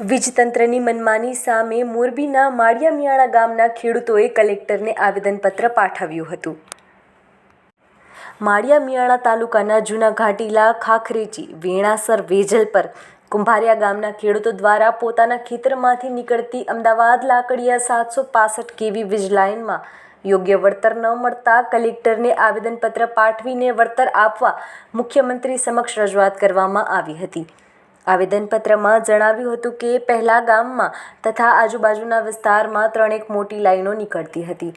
વીજતંત્રની મનમાની સામે મોરબીના માળિયા મિયાણા ગામના ખેડૂતોએ કલેક્ટરને આવેદનપત્ર પાઠવ્યું હતું. માળિયા મિયાણા તાલુકાના જૂના ઘાટીલા ખાખરેચી, વેણાસર, વેજલ પર કુંભારિયા ગામના ખેડૂતો દ્વારા પોતાના ખેતરમાંથી નીકળતી અમદાવાદ લાકડિયા સાતસો પાસઠ કેવી વીજ લાઇનમાં યોગ્ય વળતર ન મળતા કલેક્ટરને આવેદનપત્ર પાઠવીને વળતર આપવા મુખ્યમંત્રી સમક્ષ રજૂઆત કરવામાં આવી હતી. આવેદનપત્રમાં જણાવ્યું હતું કે પહેલા ગામમાં તથા આજુબાજુના વિસ્તારમાં ત્રણેક મોટી લાઈનો નીકળતી હતી.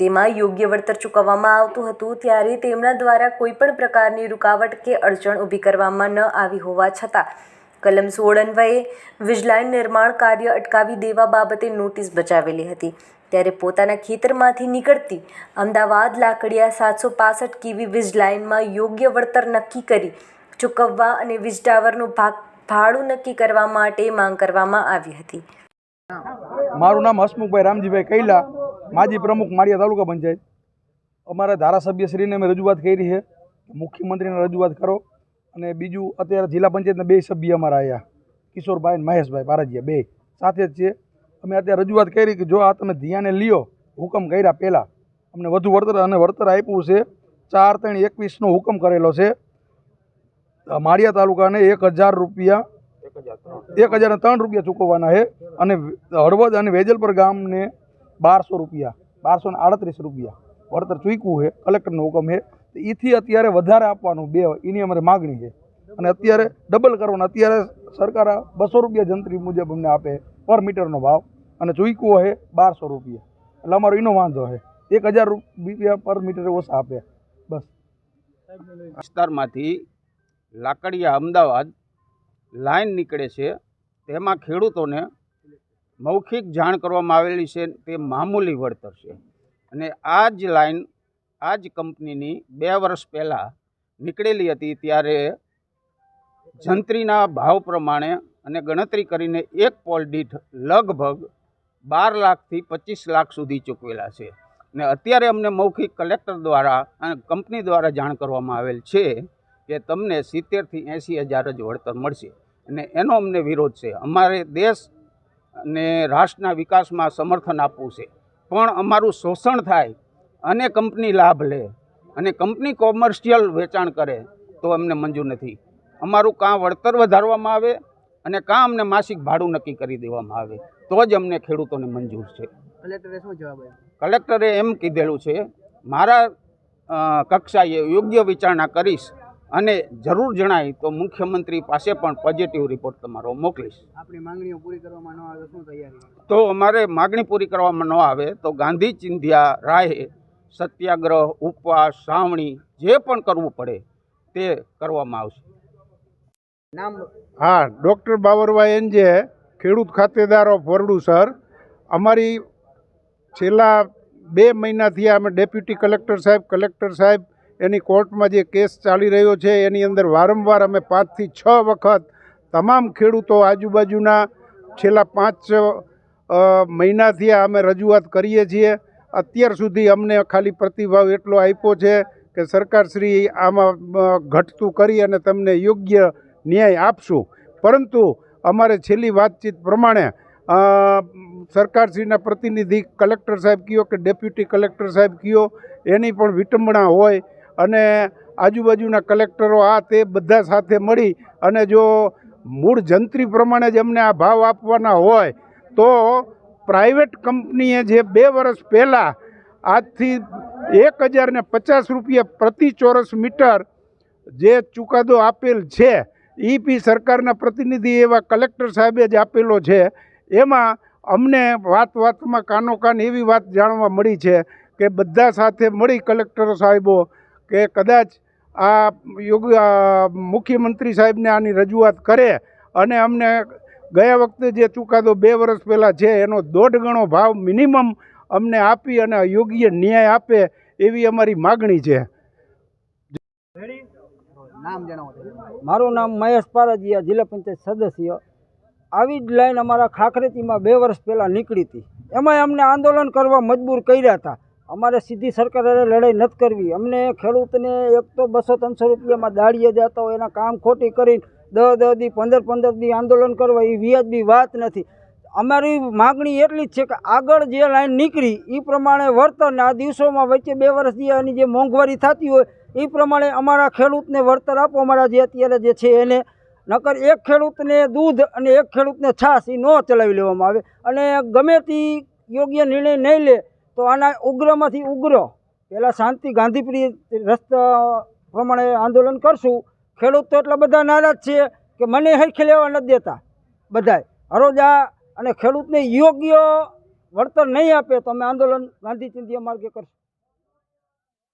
તેમાં યોગ્ય વળતર ચૂકવવામાં આવતું હતું ત્યારે તેમના દ્વારા કોઈપણ પ્રકારની રૂકાવટ કે અડચણ ઊભી કરવામાં ન આવી હોવા છતાં કલમ સોળ અન્વયે વીજલાઇન નિર્માણ કાર્ય અટકાવી દેવા બાબતે નોટિસ બજાવેલી હતી. ત્યારે પોતાના ખેતરમાંથી નીકળતી અમદાવાદ લાકડિયા સાતસો પાસઠ કેવી વીજ લાઇનમાં યોગ્ય વળતર નક્કી કરી, ચૂકવવા અને વીજ ટાવરનો ભાગ ભાડું નક્કી કરવા માટે માંગ કરવામાં આવી હતી. મારું નામ હસમુખભાઈ રામજીભાઈ કૈલા, માજી પ્રમુખ માળિયા તાલુકા પંચાયત. અમારા ધારાસભ્યશ્રીને અમે રજૂઆત કરી છે. મુખ્યમંત્રીને રજૂઆત કરો. અને બીજું, અત્યારે જિલ્લા પંચાયતના બે સભ્ય અમારા આવ્યા કિશોરભાઈ મહેશભાઈ પારજીયા બે સાથે જ છે. અમે અત્યારે રજૂઆત કરી કે જો આ તમે ધ્યાને લ્યો, હુકમ કર્યા પહેલાં. અમને વધુ વળતર અને વળતર આપ્યું છે. ચાર ત્રણ એકવીસનો હુકમ કરેલો છે. માળિયા તાલુકાને એક હજાર રૂપિયા એક હજાર ત્રણ. રૂપિયા ચૂકવવાના છે. અને હળવદ અને વેજલપર ગામને બારસો રૂપિયા બારસો ને આડત્રીસ રૂપિયા વળતર ચૂક્યું છે કલેક્ટરનો હુકમ છે. તો એથી અત્યારે વધારે આપવાનું બે એની અમારે માગણી છે. અને અત્યારે ડબલ કરવાનું અત્યારે સરકાર બસો રૂપિયા જંત્રી મુજબ અમને આપે પર મીટરનો ભાવ. અને ચૂક્યો છે બારસો રૂપિયા. એટલે અમારો એનો વાંધો છે. એક હજાર રૂપિયા પર મીટર ઓછા આપે. બસ. વિસ્તારમાંથી લાકડિયા અમદાવાદ લાઈન નીકળે છે. તેમાં ખેડૂતોને મૌખિક જાણ કરવામાં આવેલી છે તે મામૂલી વળતર છે. અને આ જ લાઈન, આ જ કંપનીની બે વર્ષ પહેલાં નીકળેલી હતી ત્યારે જંત્રીના ભાવ પ્રમાણે અને ગણતરી કરીને એક પોલ દીઠ લગભગ બાર લાખથી પચીસ લાખ સુધી ચૂકવેલા છે. ને અત્યારે અમને મૌખિક કલેક્ટર દ્વારા અને કંપની દ્વારા જાણ કરવામાં આવેલ છે કે તમને સિત્તેરથી એંસી હજાર જ વળતર મળશે. અને એનો અમને વિરોધ છે. અમારે દેશ અને રાષ્ટ્રના વિકાસમાં સમર્થન આપવું છે. પણ અમારું શોષણ થાય અને કંપની લાભ લે અને કંપની કોમર્શિયલ વેચાણ કરે તો અમને મંજૂર નથી. અમારું કાં વળતર વધારવામાં આવે અને કાં અમને માસિક ભાડું નક્કી કરી દેવામાં આવે. તો જ અમને ખેડૂતોને મંજૂર છે. કલેક્ટરે શું જવાબ કલેક્ટરે એમ કીધેલું છે મારા કક્ષાએ યોગ્ય વિચારણા કરીશ અને જરૂર જણાય તો મુખ્યમંત્રી પાસે પણ પોઝિટિવ રિપોર્ટ તમારો મોકલીશ. આપણી માંગણીઓ પૂરી કરવામાં ન આવે શું તૈયારી? તો અમારે માગણી પૂરી કરવામાં ન આવે તો ગાંધી ચિંધ્યા રાહે સત્યાગ્રહ ઉપવાસ સાવણી જે પણ કરવું પડે તે કરવામાં આવશે. નામ હા ડૉક્ટર બાવરભાઈ એનજે ખેડૂત ખાતેદારો ફોરડું સર અમારી છેલ્લા બે મહિનાથી અમે ડેપ્યુટી કલેક્ટર સાહેબ કલેક્ટર સાહેબ એની કોર્ટમાં જે કેસ ચાલી રહ્યો છે, એની અંદર વારંવાર અમે પાંચથી છ વખત તમામ ખેડૂતો આજુબાજુના છેલ્લા પાંચ મહિનાથી અમે રજૂઆત કરીએ છીએ. અત્યાર સુધી અમને ખાલી પ્રતિભાવ એટલો આપ્યો છે કે સરકારશ્રી આમાં ઘટતું કરી અને તમને યોગ્ય ન્યાય આપશું. પરંતુ અમારે છેલ્લી વાતચીત પ્રમાણે સરકારશ્રીના પ્રતિનિધિ કલેક્ટર સાહેબ કયો કે ડેપ્યુટી કલેક્ટર સાહેબ કયો, એની પણ વિટંબણા હોય અને આજુબાજુના કલેક્ટરો આ તે બધા સાથે મળી અને જો મૂળ જંત્રી પ્રમાણે જ અમને આ ભાવ આપવાના હોય, તો પ્રાઇવેટ કંપનીએ જે બે વર્ષ પહેલાં આજથી એક હજારને પચાસ રૂપિયા પ્રતિ ચોરસ મીટર જે ચુકાદો આપેલ છે એ સરકારના પ્રતિનિધિ એવા કલેક્ટર સાહેબે જ આપેલો છે. એમાં અમને વાત વાતમાં કાનો કાન એવી વાત જાણવા મળી છે કે બધા સાથે મળી કલેક્ટરો સાહેબો કે કદાચ આ યોગ મુખ્યમંત્રી સાહેબને આની રજૂઆત કરે અને અમને ગયા વખતે જે ચુકાદો બે વર્ષ પહેલાં છે, એનો દોઢ ગણો ભાવ મિનિમમ અમને આપી અને યોગ્ય ન્યાય આપે એવી અમારી માગણી છે. મારું નામ મહેશ પારજીયા, જિલ્લા પંચાયત સદસ્ય. આવી જ લાઈન અમારા ખાખરેતીમાં બે વર્ષ પહેલાં નીકળી હતી. એમાંય અમને આંદોલન કરવા મજબૂર કર્યા હતા. અમારે સીધી સરકારે લડાઈ નથી કરવી. અમને ખેડૂતને એક તો બસો ત્રણસો રૂપિયામાં દાળીએ જતા હોય, એના કામ ખોટી કરીને દસ દસ દી, પંદર પંદર દી આંદોલન કરવા, એ વ્યાજબી વાત નથી. અમારી માગણી એટલી જ છે કે આગળ જે લાઈન નીકળી એ પ્રમાણે વર્તન આ દિવસોમાં વચ્ચે બે વર્ષથી આની જે મોંઘવારી થતી હોય એ પ્રમાણે અમારા ખેડૂતને વળતર આપો. અમારા જે અત્યારે જે છે એને, નકર એક ખેડૂતને દૂધ અને એક ખેડૂતને છાશ એ ન ચલાવી લેવામાં આવે. અને ગમે તે યોગ્ય નિર્ણય નહીં લે તો આના ઉગ્રમાંથી ઉગ્ર. પહેલાં શાંતિ ગાંધીપ્રિય રસ્તા પ્રમાણે આંદોલન કરશું. ખેડૂત તો એટલા બધા નારાજ છે કે મને હરખે લેવા નથી દેતા. બધાય. હરોજા અને ખેડૂતને યોગ્ય વળતર નહીં આપે તો અમે આંદોલન ગાંધી ચિંધ્યા માર્ગે કરશું.